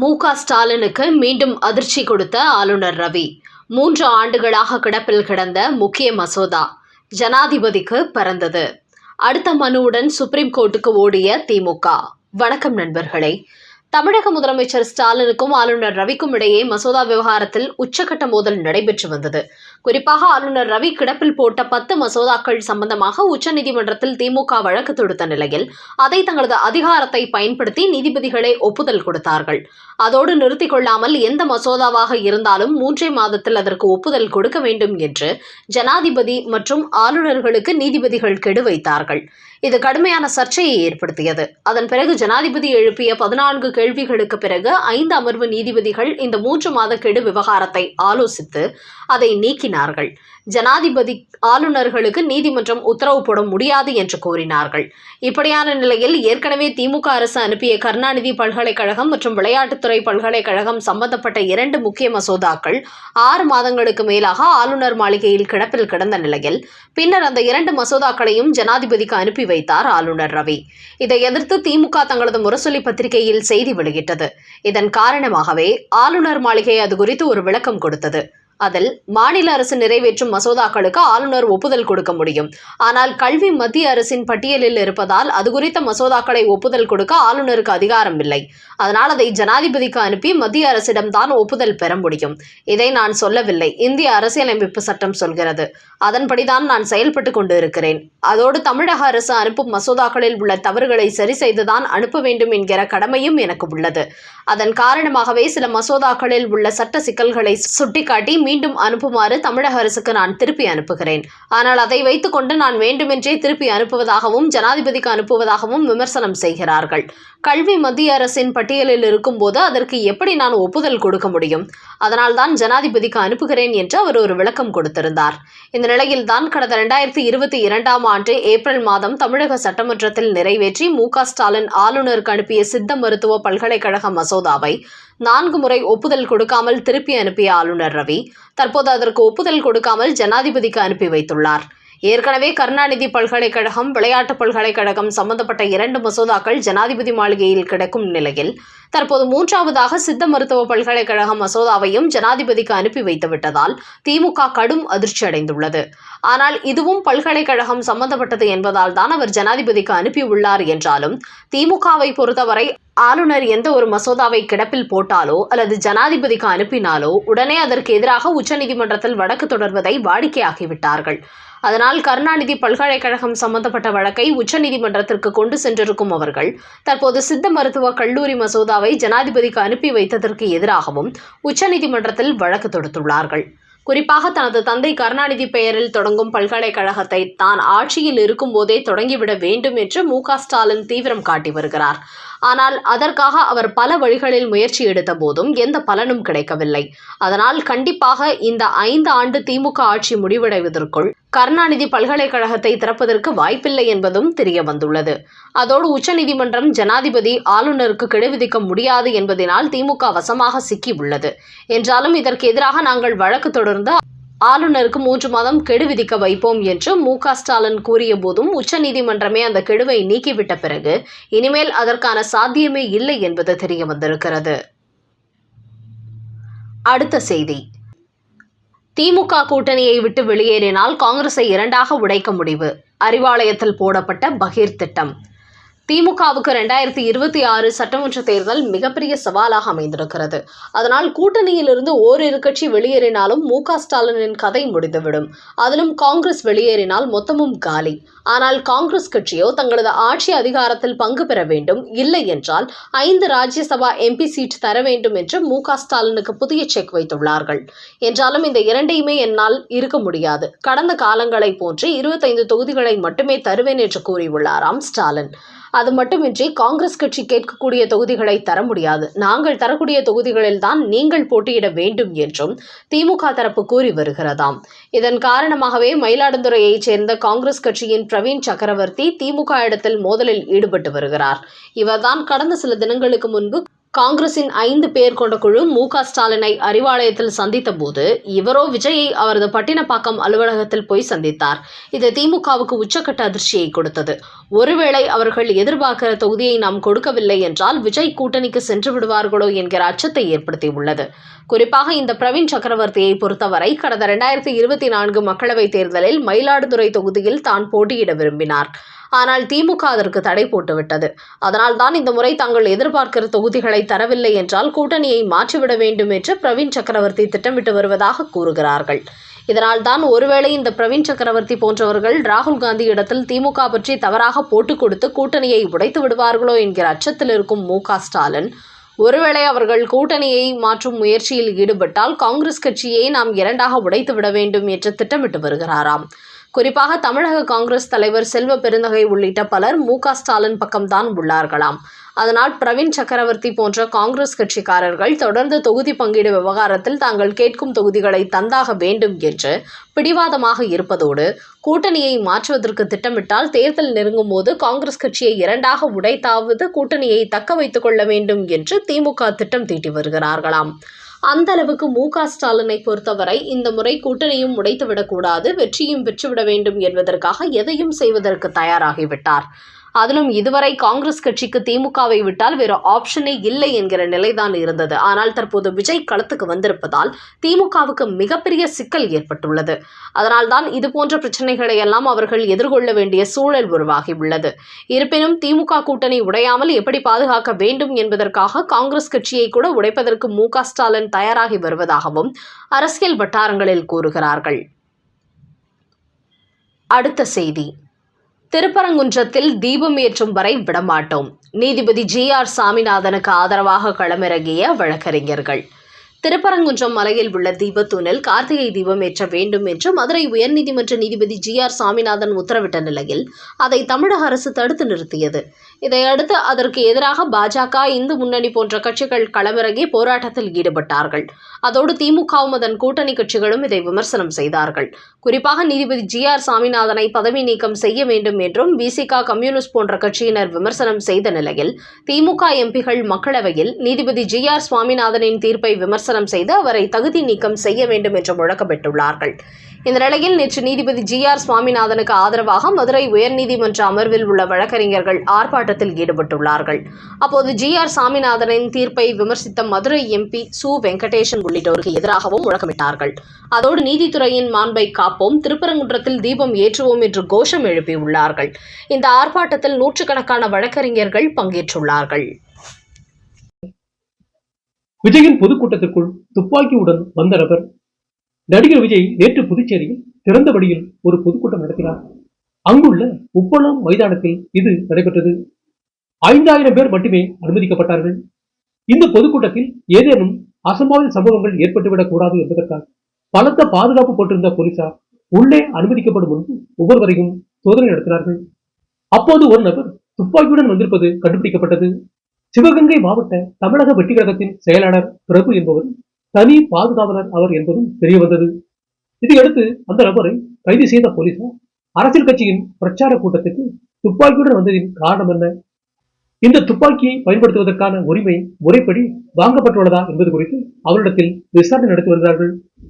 மு க ஸ்டாலினுக்கு மீண்டும் அதிர்ச்சி கொடுத்த ஆளுநர் ரவி. மூன்று ஆண்டுகளாக கிடப்பில் கிடந்த முக்கிய மசோதா ஜனாதிபதிக்கு பறந்தது. அடுத்த மனுவுடன் சுப்ரீம் கோர்ட்டுக்கு ஓடிய திமுக வணக்கம் நண்பர்களே. தமிழக முதலமைச்சர் ஸ்டாலினுக்கும் ஆளுநர் ரவிக்கும் இடையே மசோதா விவகாரத்தில் உச்சகட்ட மோதல் நடைபெற்று வந்தது. குறிப்பாக ஆளுநர் ரவி கிடப்பில் போட்ட பத்து மசோதாக்கள் சம்பந்தமாக உச்சநீதிமன்றத்தில் திமுக வழக்கு தொடுத்த நிலையில் அதை தங்களது அதிகாரத்தை பயன்படுத்தி நீதிபதிகளே ஒப்புதல் கொடுத்தார்கள். அதோடு நிறுத்திக் கொள்ளாமல் எந்த மசோதாவாக இருந்தாலும் மூன்றே மாதத்தில் அதற்கு ஒப்புதல் கொடுக்க வேண்டும் என்று ஜனாதிபதி மற்றும் ஆளுநர்களுக்கு நீதிபதிகள் கெடு வைத்தார்கள். இது கடுமையான சர்ச்சையை ஏற்படுத்தியது. அதன் பிறகு ஜனாதிபதி எழுப்பிய பதினான்கு கேள்விகளுக்கு பிறகு ஐந்து அமர்வு நீதிபதிகள் இந்த மூன்று மாத கெடு விவகாரத்தை ஆலோசித்து அதை நீக்கினார்கள். ஜனாதிபதி ஆளுநர்களுக்கு நீதிமன்றம் உத்தரவு போட முடியாது என்று கூறினார்கள். இப்படியான நிலையில் ஏற்கனவே திமுக அரசு அனுப்பிய கருணாநிதி பல்கலைக்கழகம் மற்றும் விளையாட்டுத்துறை பல்கலைக்கழகம் சம்பந்தப்பட்ட இரண்டு முக்கிய மசோதாக்கள் ஆறு மாதங்களுக்கு மேலாக ஆளுநர் மாளிகையில் கிடப்பில் கிடந்த நிலையில் பின்னர் அந்த இரண்டு மசோதாக்களையும் ஜனாதிபதிக்கு அனுப்பி வைத்தார் ஆளுநர் ரவி. இதை எதிர்த்து திமுக தங்களது முரசொலி பத்திரிகையில் செய்தி வெளியிட்டது. இதன் காரணமாகவே ஆளுநர் மாளிகை அது குறித்து ஒரு விளக்கம் கொடுத்தது. அதில் மாநில அரசு நிறைவேற்றும் மசோதாக்களுக்கு ஆளுநர் ஒப்புதல் கொடுக்க முடியும். ஆனால் கல்வி மத்திய அரசின் பட்டியலில் இருப்பதால் அது குறித்த மசோதாக்களை ஒப்புதல் கொடுக்க ஆளுநருக்கு அதிகாரம் இல்லை. அதனால் அதை ஜனாதிபதிக்கு அனுப்பி மத்திய அரசிடம் தான் ஒப்புதல் பெற முடியும். இதை நான் சொல்லவில்லை. இந்திய அரசியலமைப்பு சட்டம் சொல்கிறது. அதன்படிதான் நான் செயல்பட்டு கொண்டு இருக்கிறேன் அதோடு தமிழக அரசு அனுப்பும் மசோதாக்களில் உள்ள தவறுகளை சரி செய்துதான் அனுப்ப வேண்டும் என்கிற கடமையும் எனக்கு உள்ளது. அதன் காரணமாகவே சில மசோதாக்களில் உள்ள சட்ட சிக்கல்களை சுட்டிக்காட்டி மீண்டும் அனுப்புமாறு தமிழக அரசுக்கு நான் திருப்பி அனுப்புகிறேன். ஆனால் அதை வைத்துக்கொண்டு நான் வேண்டுமென்றே திருப்பி அனுப்புவதாகவும் ஜனாதிபதிக்கு அனுப்புவதாகவும் விமர்சனம் செய்கிறார்கள். கல்வி மத்திய அரசின் பட்டியலில் இருக்கும்போது அதற்கு எப்படி நான் ஒப்புதல் கொடுக்க முடியும்? அதனால்தான் ஜனாதிபதிக்கு அனுப்புகிறேன் என்று அவர் ஒரு விளக்கம் கொடுத்திருந்தார். இந்த நிலையில் தான் கடந்த இரண்டாயிரத்தி இருபத்தி இரண்டாம் ஆண்டு ஏப்ரல் மாதம் தமிழக சட்டமன்றத்தில் நிறைவேற்றி மு க ஸ்டாலின் ஆளுநருக்கு அனுப்பிய சித்த மருத்துவ பல்கலைக்கழக மசோதாவை நான்கு முறை ஒப்புதல் கொடுக்காமல் திருப்பி அனுப்பிய ஆளுநர் ரவி தற்போது அதற்கு ஒப்புதல் கொடுக்காமல் ஜனாதிபதிக்கு அனுப்பி வைத்துள்ளார். ஏற்கனவே கருணாநிதி பல்கலைக்கழகம் விளையாட்டு பல்கலைக்கழகம் சம்பந்தப்பட்ட இரண்டு மசோதாக்கள் ஜனாதிபதி மாளிகையில் கிடக்கும் நிலையில் தற்போது மூன்றாவதாக சித்த மருத்துவ பல்கலைக்கழக மசோதாவையும் ஜனாதிபதிக்கு அனுப்பி வைத்துவிட்டதால் திமுக கடும் அதிர்ச்சி அடைந்துள்ளது ஆனால் இதுவும் பல்கலைக்கழகம் சம்பந்தப்பட்டது என்பதால் தான் அவர் ஜனாதிபதிக்கு அனுப்பியுள்ளார் என்றாலும் திமுகவை பொறுத்தவரை ஆளுநர் எந்த ஒரு மசோதாவை கிடப்பில் போட்டாலோ அல்லது ஜனாதிபதிக்கு அனுப்பினாலோ உடனே அதற்கு எதிராக உச்சநீதிமன்றத்தில் வழக்கு தொடர்வதை வாடிக்கையாகிவிட்டார்கள். அதனால் கருணாநிதி பல்கலைக்கழகம் சம்பந்தப்பட்ட வழக்கை உச்சநீதிமன்றத்திற்கு கொண்டு சென்றிருக்கும் அவர்கள் தற்போது சித்த மருத்துவ கல்லூரி மசோதாவை ஜனாதிபதிக்கு அனுப்பி வைத்ததற்கு எதிராகவும் உச்சநீதிமன்றத்தில் வழக்கு தொடுத்துள்ளார்கள். குறிப்பாக தனது தந்தை கருணாநிதி பெயரில் தொடங்கும் பல்கலைக்கழகத்தை தான் ஆட்சியில் இருக்கும்போதே தொடங்கிவிட வேண்டும் என்று மு ஸ்டாலின் தீவிரம் காட்டி வருகிறார். ஆனால் அதற்காக அவர் பல வழிகளில் முயற்சி எடுத்த போதும் எந்த பலனும் கிடைக்கவில்லை. அதனால் கண்டிப்பாக இந்த ஐந்து ஆண்டு திமுக ஆட்சி முடிவடைவதற்குள் கருணாநிதி பல்கலைக்கழகத்தை திறப்பதற்கு வாய்ப்பில்லை என்பதும் தெரிய வந்துள்ளது. அதோடு உச்சநீதிமன்றம் ஜனாதிபதி ஆளுநருக்கு கெடுவிதிக்க முடியாது என்பதனால் திமுக வசமாக சிக்கி உள்ளது என்றாலும் இதற்கு எதிராக நாங்கள் வழக்கு தொடர்ந்து ஆளுநருக்கு மூன்று மாதம் கெடு விதிக்க வைப்போம் என்று மு க ஸ்டாலின் கூறிய போதும் உச்சநீதிமன்றமே அந்த கெடுவை நீக்கிவிட்ட பிறகு இனிமேல் அதற்கான சாத்தியமே இல்லை என்பது தெரிய வந்திருக்கிறது. அடுத்த செய்தி. திமுக கூட்டணியை விட்டு வெளியேறினால் காங்கிரஸை இரண்டாக உடைக்க முடிவு. அறிவாலயத்தில் போடப்பட்ட பகீர் திட்டம். திமுகவுக்கு ரெண்டாயிரத்தி இருபத்தி ஆறு சட்டமன்ற தேர்தல் மிகப்பெரிய சவாலாக அமைந்திருக்கிறது. அதனால் கூட்டணியிலிருந்து ஓரிரு கட்சி வெளியேறினாலும் மு ஸ்டாலினின் கதை முடிந்துவிடும். அதிலும் காங்கிரஸ் வெளியேறினால் மொத்தமும் காலி. ஆனால் காங்கிரஸ் கட்சியோ தங்களது ஆட்சி அதிகாரத்தில் பங்கு பெற வேண்டும். இல்லை என்றால் ஐந்து ராஜ்யசபா எம்பி சீட் தர வேண்டும் என்று மு ஸ்டாலினுக்கு புதிய செக் வைத்துள்ளார்கள். என்றாலும் இந்த இரண்டையுமே என்னால் இருக்க முடியாது. கடந்த காலங்களைப் போன்று இருபத்தைந்து தொகுதிகளை மட்டுமே தருவேன் என்று கூறியுள்ளாராம் ஸ்டாலின். அது மட்டுமின்றி காங்கிரஸ் கட்சி கேட்கக்கூடிய தொகுதிகளை தர முடியாது. நாங்கள் தரக்கூடிய தொகுதிகளில் தான் நீங்கள் போட்டியிட வேண்டும் என்றும் திமுக தரப்பு கூறி வருகிறதாம். இதன் காரணமாகவே மயிலாடுதுறையைச் சேர்ந்த காங்கிரஸ் கட்சியின் பிரவீன் சக்கரவர்த்தி திமுக இடத்தில் மோதலில் ஈடுபட்டு வருகிறார். இவர்தான் கடந்த சில தினங்களுக்கு முன்பு காங்கிரசின் ஐந்து பேர் கொண்ட குழு மு. க. ஸ்டாலினை அறிவாலயத்தில் சந்தித்த போது இவரோ விஜயை அவரது பட்டினப்பாக்கம் அலுவலகத்தில் போய் சந்தித்தார். இது திமுகவுக்கு உச்சக்கட்ட அதிர்ச்சியை கொடுத்தது. ஒருவேளை அவர்கள் எதிர்பார்க்கிற தொகுதியை நாம் கொடுக்கவில்லை என்றால் விஜய் கூட்டணிக்கு சென்று விடுவார்களோ என்கிற அச்சத்தை ஏற்படுத்தியுள்ளது. குறிப்பாக இந்த பிரவீன் சக்கரவர்த்தியை பொறுத்தவரை கடந்த இரண்டாயிரத்தி இருபத்தி நான்கு மக்களவைத் தேர்தலில் மயிலாடுதுறை தொகுதியில் தான் போட்டியிட விரும்பினார். ஆனால் திமுக அதற்கு தடை போட்டுவிட்டது. அதனால்தான் இந்த முறை தாங்கள் எதிர்பார்க்கிற தொகுதிகளை தரவில்லை என்றால் கூட்டணியை மாற்றிவிட வேண்டும் என்று பிரவீன் சக்கரவர்த்தி திட்டமிட்டு வருவதாக கூறுகிறார்கள். இதனால் தான் ஒருவேளை இந்த பிரவீன் சக்கரவர்த்தி போன்றவர்கள் ராகுல் காந்தி இடத்தில் திமுக பற்றி தவறாக போட்டுக் கொடுத்து கூட்டணியை உடைத்து விடுவார்களோ என்கிற அச்சத்தில் இருக்கும் மு க ஸ்டாலின் ஒருவேளை அவர்கள் கூட்டணியை மாற்றும் முயற்சியில் ஈடுபட்டால் காங்கிரஸ் கட்சியை நாம் இரண்டாக உடைத்து விட வேண்டும் என்று திட்டமிட்டு வருகிறாராம். குறிப்பாக தமிழக காங்கிரஸ் தலைவர் செல்வ பெருந்தகை உள்ளிட்ட பலர் மு க ஸ்டாலின் பக்கம்தான் உள்ளார்களாம். அதனால் பிரவீன் சக்கரவர்த்தி போன்ற காங்கிரஸ் கட்சிக்காரர்கள் தொடர்ந்து தொகுதி பங்கீடு விவகாரத்தில் தாங்கள் கேட்கும் தொகுதிகளை தந்தாக வேண்டும் என்று பிடிவாதமாக இருப்பதோடு கூட்டணியை மாற்றுவதற்கு திட்டமிட்டால் தேர்தல் நெருங்கும் போது காங்கிரஸ் கட்சியை இரண்டாக உடைத்தாவது கூட்டணியை தக்க வைத்துக் கொள்ள வேண்டும் என்று திமுக திட்டம் தீட்டி வருகிறார்களாம். அந்த அளவுக்கு மு க ஸ்டாலினை பொறுத்தவரை இந்த முறை கூட்டணியும் உடைத்துவிடக்கூடாது வெற்றியும் பெற்றுவிட வேண்டும் என்பதற்காக எதையும் செய்வதற்கு தயாராகிவிட்டார். அதிலும் இதுவரை காங்கிரஸ் கட்சிக்கு திமுகவை விட்டால் வேறு ஆப்ஷனே இல்லை என்கிற நிலைதான் இருந்தது. ஆனால் தற்போது விஜய் களத்துக்கு வந்திருப்பதால் திமுகவுக்கு மிகப்பெரிய சிக்கல் ஏற்பட்டுள்ளது. அதனால்தான் இது போன்ற பிரச்சனைகளை எல்லாம் அவர்கள் எதிர்கொள்ள வேண்டிய சூழல் உருவாகியுள்ளது இருப்பினும் திமுக கூட்டணி உடையாமல் எப்படி பாதுகாக்க வேண்டும் என்பதற்காக காங்கிரஸ் கட்சியை கூட உடைப்பதற்கு மு ஸ்டாலின் தயாராகி வருவதாகவும் அரசியல் வட்டாரங்களில் கூறுகிறார்கள். அடுத்த செய்தி. திருப்பரங்குன்றத்தில் தீபம் ஏற்றும் வரை விடமாட்டோம். நீதிபதி ஜி ஆர் சாமிநாதனுக்கு ஆதரவாக களமிறங்கிய வழக்கறிஞர்கள். திருப்பரங்குன்றம் மலையில் உள்ள தீபத்தூணில் கார்த்திகை தீபம் ஏற்ற வேண்டும் என்று மதுரை உயர்நீதிமன்ற நீதிபதி ஜி ஆர் சாமிநாதன் உத்தரவிட்ட நிலையில் அதை தமிழக அரசு தடுத்து நிறுத்தியது. இதையடுத்து அதற்கு எதிராக பாஜக இந்து முன்னணி போன்ற கட்சிகள் களமிறங்கி போராட்டத்தில் ஈடுபட்டார்கள். அதோடு திமுகவும் அதன் கூட்டணி கட்சிகளும் இதை விமர்சனம் செய்தார்கள். குறிப்பாக நீதிபதி ஜி ஆர் சாமிநாதனை பதவி நீக்கம் செய்ய வேண்டும் என்றும் பிசிக கம்யூனிஸ்ட் போன்ற கட்சியினர் விமர்சனம் செய்த நிலையில் திமுக எம்பிகள் மக்களவையில் நீதிபதி ஜி ஆர் சுவாமிநாதனின் தீர்ப்பை விமர்சனம் செய்து அவரை தகுதி நீக்கம் செய்ய வேண்டும் என்று முழக்கமிட்டுள்ளார்கள். இந்த நிலையில் நேற்று நீதிபதி ஜி ஆர் சுவாமிநாதனுக்கு ஆதரவாக மதுரை உயர்நீதிமன்ற அமர்வில் உள்ள வழக்கறிஞர்கள் ஆர்ப்பாட்டத்தில் ஈடுபட்டுள்ளார்கள். அப்போது ஜி ஆர் சாமிநாதனின் தீர்ப்பை விமர்சித்த மதுரை எம்பி சு. வெங்கடேசன் உள்ளிட்டோருக்கு எதிராகவும் முழக்கமிட்டார்கள். அதோடு நீதித்துறையின் மாண்பை காப்போம் திருப்பரங்குன்றத்தில் தீபம் ஏற்றுவோம் என்று கோஷம் எழுப்பியுள்ளார்கள். இந்த ஆர்ப்பாட்டத்தில் நூற்றுக்கணக்கான வழக்கறிஞர்கள் பங்கேற்றுள்ளார்கள். விஜயின் பொதுக்கூட்டத்திற்குள் துப்பாக்கியுடன் வந்த நபர் நடிகர் விஜய் நேற்று புதுச்சேரியில் திறந்தபடியில் ஒரு பொதுக்கூட்டம் நடத்தினார். அங்குள்ள உப்பளம் மைதானத்தில் இது நடைபெற்றது. ஐந்தாயிரம் பேர் மட்டுமே அனுமதிக்கப்பட்டார்கள். இந்த பொதுக்கூட்டத்தில் ஏதேனும் அசம்பாவித சம்பவங்கள் ஏற்பட்டுவிடக் கூடாது என்பதற்காக பலத்த பாதுகாப்பு போட்டிருந்த போலீசார் உள்ளே அனுமதிக்கப்படும் முன்பு ஒவ்வொருவரையும் சோதனை நடத்தினார்கள். அப்போது ஒரு நபர் துப்பாக்கியுடன் வந்திருப்பது கண்டுபிடிக்கப்பட்டது. சிவகங்கை மாவட்ட தமிழக வெட்டிக்கழகத்தின் செயலாளர் பிரபு என்பவர் தனி பாதுகாவலர் அவர் என்பதும் தெரிய வந்தது. இதையடுத்து அந்த நபரை கைது செய்த போலீசார் அரசியல் கட்சியின் பிரச்சார கூட்டத்துக்கு துப்பாக்கியுடன் வந்ததின் காரணம் என்ன? இந்த துப்பாக்கியை பயன்படுத்துவதற்கான உரிமை முறைப்படி வாங்கப்பட்டுள்ளதா என்பது குறித்து அவரிடத்தில் விசாரணை நடத்தி வருகிறார்கள்.